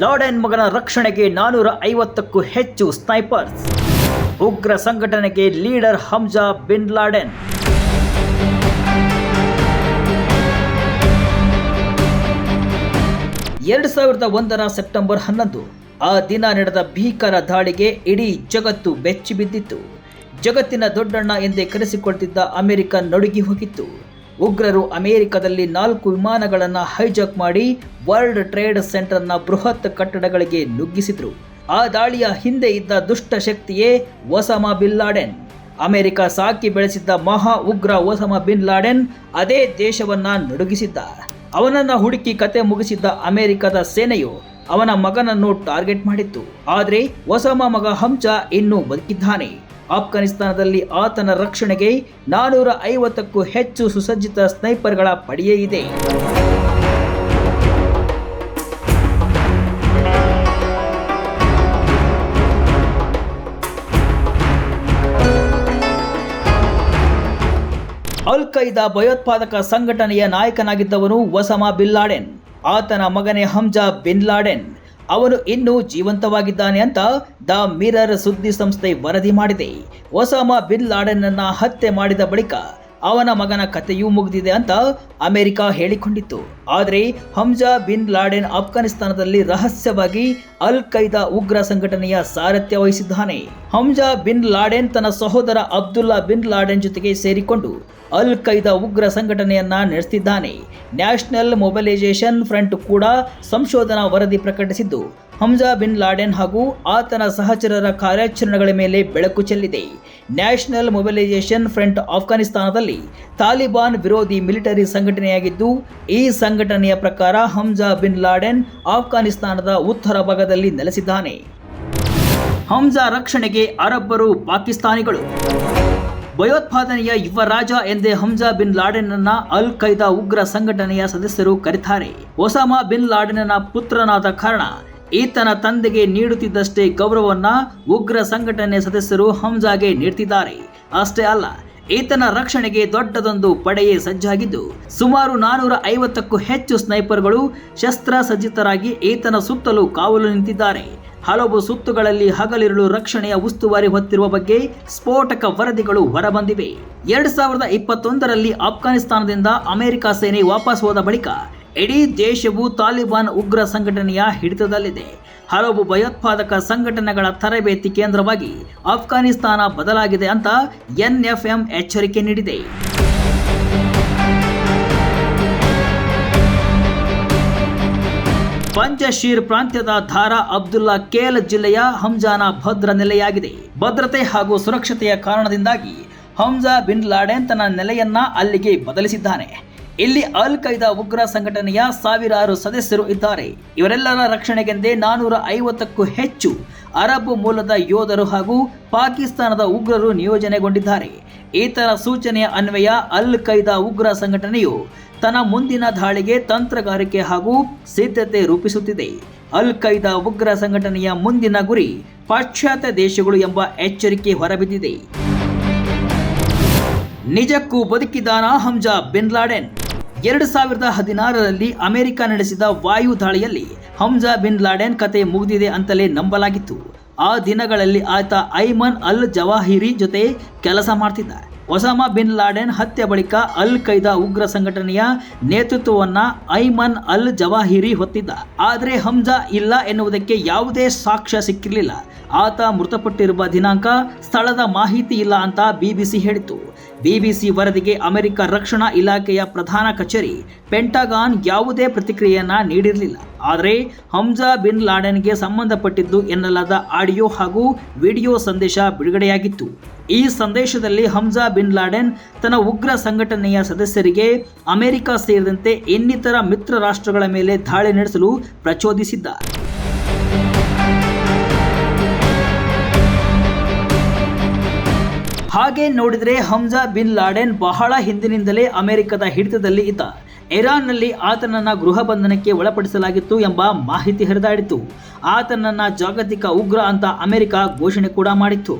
Laden ಮಗನ ರಕ್ಷಣೆಗೆ ನಾನೂರ ಐವತ್ತಕ್ಕೂ ಹೆಚ್ಚು ಸ್ನೈಪರ್ಸ್. ಉಗ್ರ ಸಂಘಟನೆಗೆ ಲೀಡರ್ ಹಮ್ಜಾ ಬಿನ್ ಲಾಡೆನ್ ಎರಡು ಸಾವಿರದ ಒಂದರ ಸೆಪ್ಟೆಂಬರ್ ಹನ್ನೊಂದು, ಆ ದಿನ ನಡೆದ ಭೀಕರ ದಾಳಿಗೆ ಇಡೀ ಜಗತ್ತು ಬೆಚ್ಚಿ ಬಿದ್ದಿತ್ತು ಜಗತ್ತಿನ ದೊಡ್ಡಣ್ಣ ಎಂದೇ ಕರೆಸಿಕೊಳ್ತಿದ್ದ ಅಮೆರಿಕ ನಡುಗಿ ಹೋಗಿತ್ತು. ಉಗ್ರರು ಅಮೆರಿಕದಲ್ಲಿ ನಾಲ್ಕು ವಿಮಾನಗಳನ್ನು ಹೈಜಾಕ್ ಮಾಡಿ ವರ್ಲ್ಡ್ ಟ್ರೇಡ್ ಸೆಂಟರ್ನ ಬೃಹತ್ ಕಟ್ಟಡಗಳಿಗೆ ನುಗ್ಗಿಸಿದರು. ಆ ದಾಳಿಯ ಹಿಂದೆ ಇದ್ದ ದುಷ್ಟ ಶಕ್ತಿಯೇ ಒಸಾಮಾ ಬಿನ್ ಲಾಡೆನ್. ಅಮೆರಿಕ ಸಾಕಿ ಬೆಳೆಸಿದ್ದ ಮಹಾ ಉಗ್ರ ಒಸಾಮಾ ಬಿನ್ ಲಾಡೆನ್ ಅದೇ ದೇಶವನ್ನ ನಡುಗಿಸಿದ್ದ. ಅವನನ್ನ ಹುಡುಕಿ ಕತೆ ಮುಗಿಸಿದ್ದ ಅಮೆರಿಕದ ಸೇನೆಯು ಅವನ ಮಗನನ್ನು ಟಾರ್ಗೆಟ್ ಮಾಡಿತ್ತು. ಆದರೆ ಒಸಮ ಮಗ ಹಂಚ ಇನ್ನೂ ಬದುಕಿದ್ದಾನೆ. ಆಫ್ಘಾನಿಸ್ತಾನದಲ್ಲಿ ಆತನ ರಕ್ಷಣೆಗೆ ನಾನೂರ ಐವತ್ತಕ್ಕೂ ಹೆಚ್ಚು ಸುಸಜ್ಜಿತ ಸ್ನೈಪರ್ಗಳ ಪಡೆಯೇ ಇದೆ. ಅಲ್ ಖೈದಾ ಭಯೋತ್ಪಾದಕ ಸಂಘಟನೆಯ ನಾಯಕನಾಗಿದ್ದವನು ಒಸಮಾ ಬಿನ್ ಲಾಡೆನ್. ಆತನ ಮಗನೇ ಹಮ್ಜಾ ಬಿನ್ ಲಾಡೆನ್. ಅವನು ಇನ್ನೂ ಜೀವಂತವಾಗಿದ್ದಾನೆ ಅಂತ ದ ಮಿರರ್ ಸುದ್ದಿ ಸಂಸ್ಥೆ ವರದಿ ಮಾಡಿದೆ. ಒಸಾಮಾ ಬಿನ್ ಲಾಡೆನ್ನನ್ನ ಹತ್ಯೆ ಮಾಡಿದ ಬಳಿಕ ಅವನ ಮಗನ ಕಥೆಯೂ ಮುಗಿದಿದೆ ಅಂತ ಅಮೆರಿಕ ಹೇಳಿಕೊಂಡಿತ್ತು. ಆದರೆ ಹಮ್ಜಾ ಬಿನ್ ಲಾಡೆನ್ ಆಫ್ಘಾನಿಸ್ತಾನದಲ್ಲಿ ರಹಸ್ಯವಾಗಿ ಅಲ್ ಖೈದಾ ಉಗ್ರ ಸಂಘಟನೆಯ ಸಾರಥ್ಯ ವಹಿಸಿದ್ದಾನೆ. ಹಮ್ಜಾ ಬಿನ್ ಲಾಡೆನ್ ತನ್ನ ಸಹೋದರ ಅಬ್ದುಲ್ಲಾ ಬಿನ್ ಲಾಡೆನ್ ಜೊತೆಗೆ ಸೇರಿಕೊಂಡು ಅಲ್ ಖೈದಾ ಉಗ್ರ ಸಂಘಟನೆಯನ್ನ ನಡೆಸುತ್ತಿದ್ದಾನೆ ನ್ಯಾಷನಲ್ ಮೊಬಲೈಸೇಷನ್ ಫ್ರಂಟ್ ಕೂಡ ಸಂಶೋಧನಾ ವರದಿ ಪ್ರಕಟಿಸಿದ್ದು, ಹಮ್ಜಾ ಬಿನ್ ಲಾಡೆನ್ ಹಾಗೂ ಆತನ ಸಹಚರರ ಕಾರ್ಯಾಚರಣೆಗಳ ಮೇಲೆ ಬೆಳಕು ಚೆಲ್ಲಿದೆ. ನ್ಯಾಷನಲ್ ಮೊಬಿಲೈಸೇಷನ್ ಫ್ರಂಟ್ ಆಫ್ಘಾನಿಸ್ತಾನದಲ್ಲಿ ತಾಲಿಬಾನ್ ವಿರೋಧಿ ಮಿಲಿಟರಿ ಸಂಘಟನೆಯಾಗಿದ್ದು, ಈ ಸಂಘಟನೆಯ ಪ್ರಕಾರ ಹಮ್ಜಾ ಬಿನ್ ಲಾಡೆನ್ ಆಫ್ಘಾನಿಸ್ತಾನದ ಉತ್ತರ ಭಾಗದಲ್ಲಿ ನೆಲೆಸಿದ್ದಾನೆ. ಹಮ್ಜಾ ರಕ್ಷಣೆಗೆ ಅರಬ್ಬರು ಪಾಕಿಸ್ತಾನಿಗಳು ಭಯೋತ್ಪಾದನೆಯ ಯುವ ರಾಜ ಎಂದೇ ಹಮ್ಜಾ ಬಿನ್ ಲಾಡೆನ್ನ ಅಲ್ ಖೈದಾ ಉಗ್ರ ಸಂಘಟನೆಯ ಸದಸ್ಯರು ಕರೆತಾರೆ. ಒಸಾಮಾ ಬಿನ್ ಲಾಡೆನ್ನ ಪುತ್ರನಾದ ಕಾರಣ ಈತನ ತಂದೆಗೆ ನೀಡುತ್ತಿದ್ದಷ್ಟೇ ಗೌರವವನ್ನ ಉಗ್ರ ಸಂಘಟನೆ ಸದಸ್ಯರು ಹಮ್ಜಾಗೆ ನೀಡ್ತಿದ್ದಾರೆ. ಅಷ್ಟೇ ಅಲ್ಲ, ಈತನ ರಕ್ಷಣೆಗೆ ದೊಡ್ಡದೊಂದು ಪಡೆಯೇ ಸಜ್ಜಾಗಿದ್ದು, ಸುಮಾರು ನಾನೂರ ಐವತ್ತಕ್ಕೂ ಹೆಚ್ಚು ಸ್ನೈಪರ್ಗಳು ಶಸ್ತ್ರಸಜ್ಜಿತರಾಗಿ ಈತನ ಸುತ್ತಲೂ ಕಾವಲು ನಿಂತಿದ್ದಾರೆ. ಹಲವು ಸುತ್ತುಗಳಲ್ಲಿ ಹಗಲಿರುಳು ರಕ್ಷಣೆಯ ಉಸ್ತುವಾರಿ ಹೊತ್ತಿರುವ ಬಗ್ಗೆ ಸ್ಫೋಟಕ ವರದಿಗಳು ಹೊರಬಂದಿವೆ. ಎರಡ್ ಸಾವಿರದ ಇಪ್ಪತ್ತೊಂದರಲ್ಲಿ ಆಫ್ಘಾನಿಸ್ತಾನದಿಂದ ಅಮೆರಿಕ ಸೇನೆ ವಾಪಸ್ ಹೋದ ಬಳಿಕ ಇಡೀ ದೇಶವು ತಾಲಿಬಾನ್ ಉಗ್ರ ಸಂಘಟನೆಯ ಹಿಡಿತದಲ್ಲಿದೆ. ಹಲವು ಭಯೋತ್ಪಾದಕ ಸಂಘಟನೆಗಳ ತರಬೇತಿ ಕೇಂದ್ರವಾಗಿ ಆಫ್ಘಾನಿಸ್ತಾನ ಬದಲಾಗಿದೆ ಅಂತ ಎನ್ಎಫ್ಎಂ ಎಚ್ಚರಿಕೆ ನೀಡಿದೆ. ಪಂಜಶೀರ್ ಪ್ರಾಂತ್ಯದ ಧಾರಾ ಅಬ್ದುಲ್ಲಾ ಕೇಲ್ ಜಿಲ್ಲೆಯ ಹಂಜಾನ ಭದ್ರ ನೆಲೆಯಾಗಿದೆ. ಭದ್ರತೆ ಹಾಗೂ ಸುರಕ್ಷತೆಯ ಕಾರಣದಿಂದಾಗಿ ಹಂಜಾ ಬಿನ್ ಲಾಡೆನ್ ತನ್ನ ನೆಲೆಯನ್ನ ಅಲ್ಲಿಗೆ ಬದಲಿಸಿದ್ದಾನೆ. ಇಲ್ಲಿ ಅಲ್ ಖೈದಾ ಉಗ್ರ ಸಂಘಟನೆಯ ಸಾವಿರಾರು ಸದಸ್ಯರು ಇದ್ದಾರೆ. ಇವರೆಲ್ಲರ ರಕ್ಷಣೆಗೆಂದೇ ನಾನೂರ ಐವತ್ತಕ್ಕೂ ಹೆಚ್ಚು ಅರಬ್ ಮೂಲದ ಯೋಧರು ಹಾಗೂ ಪಾಕಿಸ್ತಾನದ ಉಗ್ರರು ನಿಯೋಜನೆಗೊಂಡಿದ್ದಾರೆ. ಈತನ ಸೂಚನೆಯ ಅನ್ವಯ ಅಲ್ ಖೈದಾ ಉಗ್ರ ಸಂಘಟನೆಯು ತನ್ನ ಮುಂದಿನ ದಾಳಿಗೆ ತಂತ್ರಗಾರಿಕೆ ಹಾಗೂ ಸಿದ್ಧತೆ ರೂಪಿಸುತ್ತಿದೆ. ಅಲ್ ಖೈದಾ ಉಗ್ರ ಸಂಘಟನೆಯ ಮುಂದಿನ ಗುರಿ ಪಾಶ್ಚಾತ್ಯ ದೇಶಗಳು ಎಂಬ ಎಚ್ಚರಿಕೆ ಹೊರಬಿದ್ದಿದೆ. ನಿಜಕ್ಕೂ ಬದುಕಿದಾನ ಹಮ್ಜಾ ಬಿನ್ ಲಾಡೆನ್. ಎರಡು ಸಾವಿರದ ಹದಿನಾರರಲ್ಲಿ ಅಮೆರಿಕ ನಡೆಸಿದ ವಾಯು ದಾಳಿಯಲ್ಲಿ ಹಮ್ಜಾ ಬಿನ್ ಲಾಡೆನ್ ಕತೆ ಮುಗಿದಿದೆ ಅಂತಲೇ ನಂಬಲಾಗಿತ್ತು. ಆ ದಿನಗಳಲ್ಲಿ ಆತ ಐಮನ್ ಅಲ್ ಜವಾಹಿರಿ ಜೊತೆ ಕೆಲಸ ಮಾಡ್ತಿದ್ದ ಒಸಾಮಾ ಬಿನ್ ಲಾಡೆನ್ ಹತ್ಯೆ ಬಳಿಕ ಅಲ್ ಖೈದಾ ಉಗ್ರ ಸಂಘಟನೆಯ ನೇತೃತ್ವವನ್ನು ಐಮನ್ ಅಲ್ ಜವಾಹಿರಿ ಹೊತ್ತಿದ್ದ. ಆದರೆ ಹಮ್ಜಾ ಇಲ್ಲ ಎನ್ನುವುದಕ್ಕೆ ಯಾವುದೇ ಸಾಕ್ಷ್ಯ ಸಿಕ್ಕಿರಲಿಲ್ಲ. ಆತ ಮೃತಪಟ್ಟಿರುವ ದಿನಾಂಕ ಸ್ಥಳದ ಮಾಹಿತಿ ಇಲ್ಲ ಅಂತ ಬಿಬಿಸಿ ಹೇಳಿತು ಬಿಬಿಸಿ ವರದಿಗೆ ಅಮೆರಿಕ ರಕ್ಷಣಾ ಇಲಾಖೆಯ ಪ್ರಧಾನ ಕಚೇರಿ ಪೆಂಟಾಗಾನ್ ಯಾವುದೇ ಪ್ರತಿಕ್ರಿಯೆಯನ್ನ ನೀಡಿರಲಿಲ್ಲ. ಆದರೆ ಹಮ್ಜಾ ಬಿನ್ ಲಾಡೆನ್ಗೆ ಸಂಬಂಧಪಟ್ಟಿದ್ದು ಎನ್ನಲಾದ ಆಡಿಯೋ ಹಾಗೂ ವಿಡಿಯೋ ಸಂದೇಶ ಬಿಡುಗಡೆಯಾಗಿತ್ತು. ಈ ಸಂದೇಶದಲ್ಲಿ ಹಮ್ಜಾ ಬಿನ್ ಲಾಡೆನ್ ತನ್ನ ಉಗ್ರ ಸಂಘಟನೆಯ ಸದಸ್ಯರಿಗೆ ಅಮೆರಿಕ ಸೇರಿದಂತೆ ಇನ್ನಿತರ ಮಿತ್ರ ರಾಷ್ಟ್ರಗಳ ಮೇಲೆ ದಾಳಿ ನಡೆಸಲು ಪ್ರಚೋದಿಸಿದ್ದ ಹಾಗೆ ನೋಡಿದರೆ ಹಮ್ಜಾ ಬಿನ್ ಲಾಡೆನ್ ಬಹಳ ಹಿಂದಿನಿಂದಲೇ ಅಮೆರಿಕದ ಹಿಡಿತದಲ್ಲಿ ಇದ್ದ. ಇರಾನ್ನಲ್ಲಿ ಆತನನ್ನ ಗೃಹ ಬಂಧನಕ್ಕೆ ಒಳಪಡಿಸಲಾಗಿತ್ತು ಎಂಬ ಮಾಹಿತಿ ಹರಿದಾಡಿತು ಆತನನ್ನ ಜಾಗತಿಕ ಉಗ್ರ ಅಂತ ಅಮೆರಿಕ ಘೋಷಣೆ ಕೂಡ ಮಾಡಿತ್ತು.